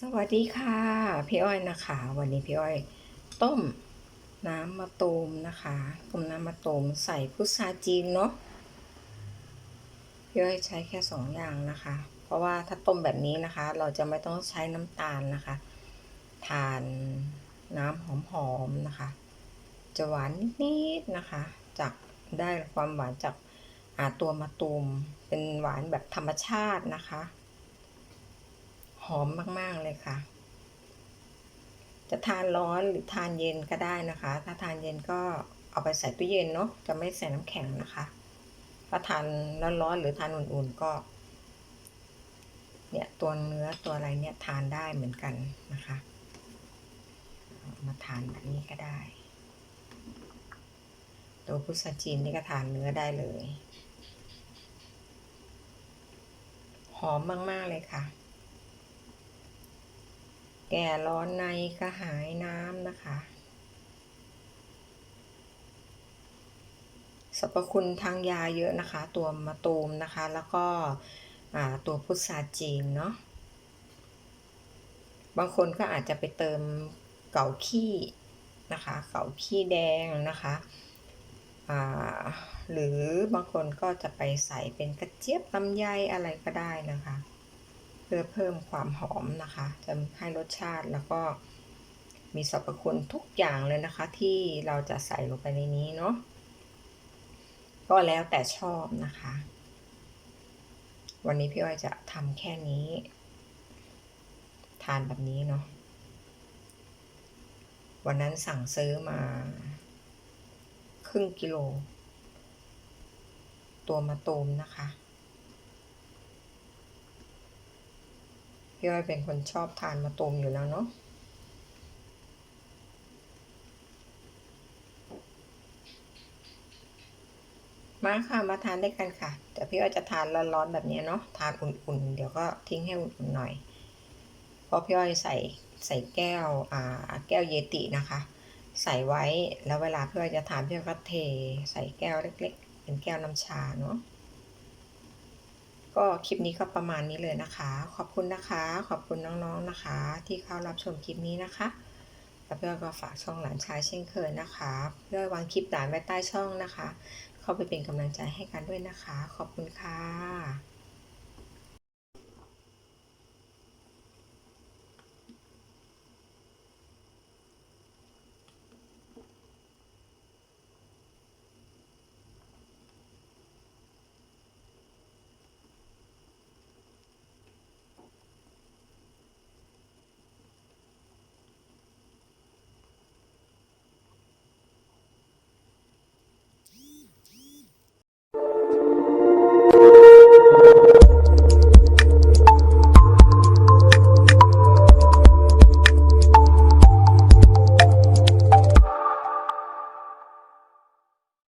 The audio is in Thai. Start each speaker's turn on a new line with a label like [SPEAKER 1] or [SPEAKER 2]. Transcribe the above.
[SPEAKER 1] สวัสดีค่ะ พี่อ้อยนะคะ วันนี้พี่อ้อยต้มน้ำมะตูมนะคะต้มน้ำมะตูมใส่พุทราจีนเนาะพี่อ้อยใช้แค่สองอย่างนะคะ เพราะว่าถ้าต้มแบบนี้นะคะ เราจะไม่ต้องใช้น้ำตาลนะคะทานน้ำหอมๆนะคะ จะหวานนิดๆนะคะ จากได้ความหวานจากอาตัวมะตูมเป็นหวานแบบธรรมชาตินะคะ หอมมาก ๆ เลยค่ะ จะทานร้อนหรือทานเย็นก็ได้นะคะ ถ้าทานเย็นก็เอาไปใส่ตู้เย็นเนาะจะไม่ใส่น้ำแข็งนะคะถ้าทานร้อนๆหรือทานอุ่นๆก็ เนี่ยตัวเนื้อตัวอะไรเนี่ยทานได้เหมือนกันนะคะ มาทานแบบนี้ก็ได้ตัวพุทราจีนนี่ก็ทานเนื้อได้เลย หอมมาก ๆ เลยค่ะ แก่ร้อนในกระหายน้ำนะคะสรรพคุณทางยาเยอะนะคะ ตัวมะตูมนะคะ แล้วก็ตัวพุทราจีนเนาะบางคนก็อาจจะไปเติมเก่าขี้นะคะ เก่าขี้แดงนะคะหรือบางคนก็จะไปใส่เป็นกระเจี๊ยบลำไยอะไรก็ได้นะคะ เพื่อเพิ่มความหอมนะคะจะให้รสชาติแล้วก็มีสรรพคุณทุกอย่างเลยนะคะ ที่เราจะใส่ลงไปในนี้เนาะก็แล้วแต่ชอบนะคะ วันนี้พี่อ้อยจะทำแค่นี้ ทานแบบนี้เนาะวันนั้นสั่งซื้อมาครึ่งกิโล ตัวมะตูมนะคะ พี่อ้อยเป็นคนชอบทานมะตูมอยู่แล้วเนาะมาค่ะมาทานได้กันค่ะแต่พี่อ้อยจะทานร้อนๆแบบนี้เนาะทานอุ่นๆ เดี๋ยวก็ทิ้งให้อุ่นๆหน่อย เพราะพี่อ้อยใส่ใส่แก้วอ่าแก้วเยตินะคะ ใส่ไว้แล้วเวลาพี่อ้อยจะทานพี่อ้อยก็เท ใส่แก้วเล็ก ๆ เป็นแก้วน้ำชาเนาะ ก็คลิปนี้ก็ประมาณนี้เลยนะคะ ขอบคุณนะคะ ขอบคุณน้องๆนะคะ ที่เข้ารับชมคลิปนี้นะคะแล้วเพื่อก็ฝากช่องหลานชายเช่นเคยนะคะเพื่อวางคลิปหลานไว้ใต้ช่องนะคะ เข้าไปเป็นกำลังใจให้กันด้วยนะคะ ขอบคุณค่ะ